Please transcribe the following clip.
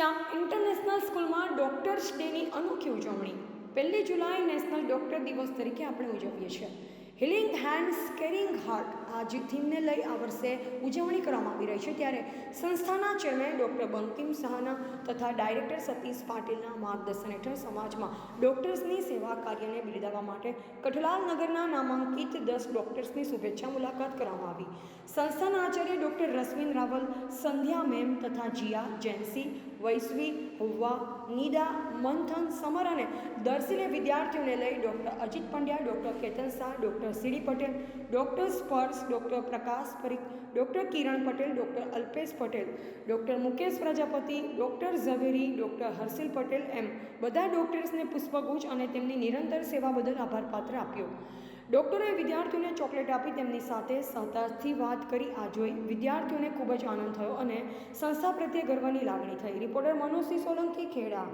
શ્યામ international સ્કૂલમાં doctors ડેની અનોખી ઉજવણી. પહેલી જુલાઈ નેશનલ ડૉક્ટર દિવસ તરીકે આપણે ઉજવીએ છીએ. હિલિંગ હેન્ડ્સ કેરિંગ હાર્ટ આ જે થીમને લઈ આ વર્ષે ઉજવણી કરવામાં આવી રહી છે ત્યારે સંસ્થાના ચેરમેન ડૉક્ટર બંકિમ સહાના તથા ડાયરેક્ટર સતીશ પાટીલના માર્ગદર્શન હેઠળ સમાજમાં ડૉક્ટર્સની સેવા કાર્યને બિરદાવવા માટે કઠલાલ નગરના નામાંકિત દસ ડૉક્ટર્સની શુભેચ્છા મુલાકાત કરવામાં આવી. સંસ્થાના આચાર્ય ડૉક્ટર રશ્મિન રાવલ, સંધ્યા મેમ તથા જીયા, જેન્સી, વૈશ્વી, હુવા નીડા મંથન, સમર અને દર્શીને વિદ્યાર્થીઓને લઈ doctor Ajit Pandya, doctor Ketan Shah, doctor C D Patel, doctor Sparsh, doctor Prakash Parikh, doctor Kiran Patel, doctor Alpesh Patel, doctor Mukesh Prajapati, doctor Zaveri, doctor Harshil Patel એમ બધા ડૉક્ટર્સને પુષ્પગુચ્છ અને તેમની નિરંતર સેવા બદલ આભારપાત્ર આપ્યો. ડૉક્ટરોએ વિદ્યાર્થીઓને ચોકલેટ આપી તેમની સાથે સહતાથી વાત કરી, આ જોઈ વિદ્યાર્થીઓને ખૂબ જ આનંદ થયો અને સંસ્થા પ્રત્યે ગર્વની લાગણી થઈ. રિપોર્ટર મનોજસિંહ સોલંકી ખેડા.